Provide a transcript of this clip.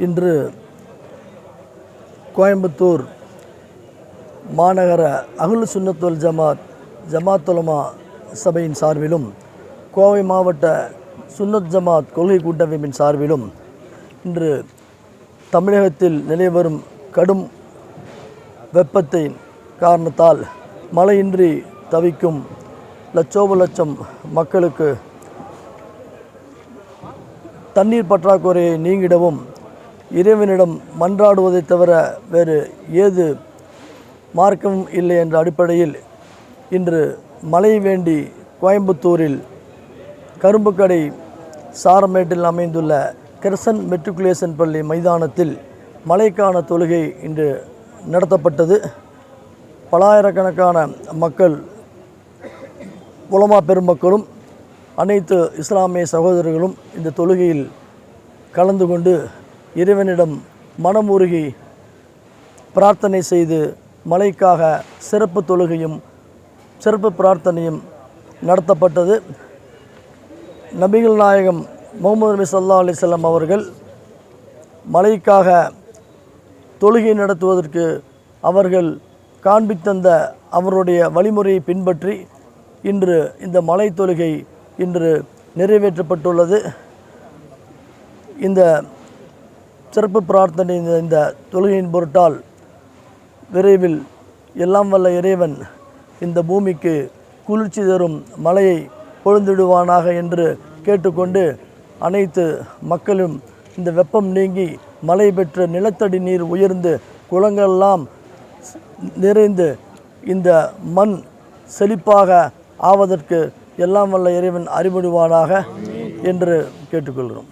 இன்று கோயம்புத்தூர் மாநகர அகுல் சுன்னத்துல் ஜமாத் ஜமாத்துலமா சபையின் சார்பிலும் கோவை மாவட்ட சுன்னத் ஜமாத் கொள்கை கூட்டமைப்பின் சார்பிலும் இன்று தமிழகத்தில் நிலை வரும் கடும் வெப்பத்தின் காரணத்தால் மழையின்றி தவிக்கும் லட்சோப லட்சம் மக்களுக்கு தண்ணீர் பற்றாக்குறையை நீங்கிடவும் இறைவனிடம் மன்றாடுவதைத் தவிர வேறு ஏது மார்க்கமும் இல்லை என்ற அடிப்படையில் இன்று மழை வேண்டி கோயம்புத்தூரில் கரும்புக்கடை சாரமேட்டில் அமைந்துள்ள கிரசன் மெட்ரிகுலேஷன் பள்ளி மைதானத்தில் மழைக்கான தொழுகை இன்று நடத்தப்பட்டது. பலாயிரக்கணக்கான மக்கள் உலமா பெருமக்களும் அனைத்து இஸ்லாமிய சகோதரர்களும் இந்த தொழுகையில் கலந்து கொண்டு இறைவனிடம் மனமுருகி பிரார்த்தனை செய்து மலைக்காக சிறப்பு தொழுகையும் சிறப்பு பிரார்த்தனையும் நடத்தப்பட்டது. நபிகள் நாயகம் முகமது நபி சல்லா அலிசல்லாம் அவர்கள் மலைக்காக தொழுகை நடத்துவதற்கு அவர்கள் காண்பித்தந்த அவருடைய வழிமுறையை பின்பற்றி இன்று இந்த மலை தொழுகை இன்று நிறைவேற்றப்பட்டுள்ளது. இந்த சிறப்பு பிரார்த்தனை இந்த தொழுகையின் பொருட்டால் விரைவில் எல்லாம் வல்ல இறைவன் இந்த பூமிக்கு குளிர்ச்சி தரும் மலையை பொழுந்திடுவானாக என்று கேட்டுக்கொண்டு அனைத்து மக்களும் இந்த வெப்பம் நீங்கி மழை பெற்ற நிலத்தடி நீர் உயர்ந்து குளங்களெல்லாம் நிறைந்து இந்த மண் செழிப்பாக ஆவதற்கு எல்லாம் வல்ல இறைவன் அறிவிடுவானாக என்று கேட்டுக்கொள்கிறோம்.